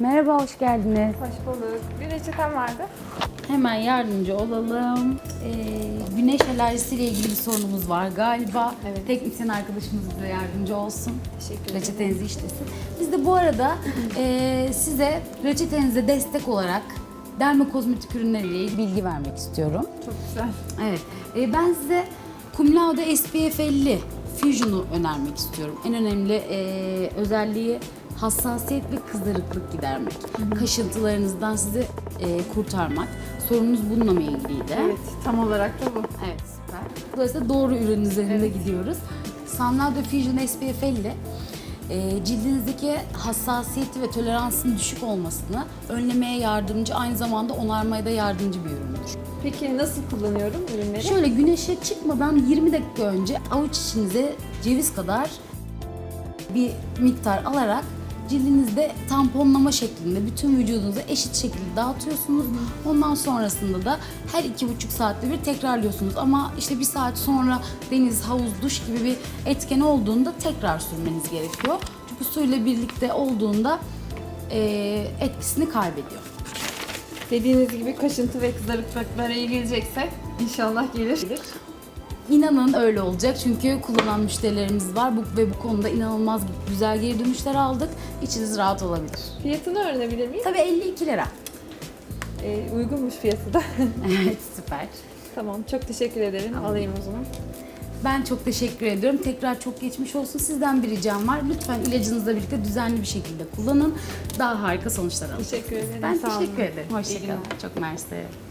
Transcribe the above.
Merhaba, hoş geldiniz. Hoş bulduk. Bir reçetem vardı. Hemen yardımcı olalım. Ee, güneş alerjisiyle ilgili bir sorunumuz var galiba. Evet. Teknisyen arkadaşımız bize yardımcı olsun. Teşekkür ederim. Reçetenizi işlesin. Biz de bu arada e, size reçetenize destek olarak dermokozmetik ürünleriyle ilgili bilgi vermek istiyorum. Çok güzel. Evet. e, ben size Cum Laude SPF 50 Fusion'u önermek istiyorum. En önemli e, özelliği hassasiyet ve kızarıklık gidermek. Kaşıntılarınızdan sizi e, kurtarmak. Sorununuz bununla mı ilgiliydi? Evet, tam olarak da bu. Evet, süper. Dolayısıyla doğru ürün üzerinde gidiyoruz. Sunlaude Fusion SPF 50 e, cildinizdeki hassasiyeti ve toleransın düşük olmasını önlemeye yardımcı, aynı zamanda onarmaya da yardımcı bir üründür. Peki nasıl kullanıyorum ürünleri? Şöyle güneşe çıkmadan 20 dakika önce avuç içinize ceviz kadar bir miktar alarak cildinizde tamponlama şeklinde bütün vücudunuza eşit şekilde dağıtıyorsunuz. Ondan sonrasında da her iki buçuk saatte bir tekrarlıyorsunuz. Ama işte bir saat sonra deniz, havuz, duş gibi bir etken olduğunda tekrar sürmeniz gerekiyor. Çünkü suyla birlikte olduğunda eee, etkisini kaybediyor. Dediğiniz gibi kaşıntı ve kızarıklıklara iyi gelecekse inşallah gelir. İnanın öyle olacak çünkü kullanan müşterilerimiz var bu, ve bu konuda inanılmaz güzel geri dönüşler aldık. İçiniz rahat olabilir. Fiyatını öğrenebilir miyim? Tabii 52 lira. Ee, uygunmuş fiyatı da. evet süper. tamam, çok teşekkür ederim. Alayım o zaman. Ben çok teşekkür ediyorum. Tekrar çok geçmiş olsun. Sizden bir ricam var. Lütfen ilacınızla birlikte düzenli bir şekilde kullanın. Daha harika sonuçlar alın. Teşekkür ederim. Ben sağ olun. teşekkür ederim. İyi Hoşçakalın. Çok mersi.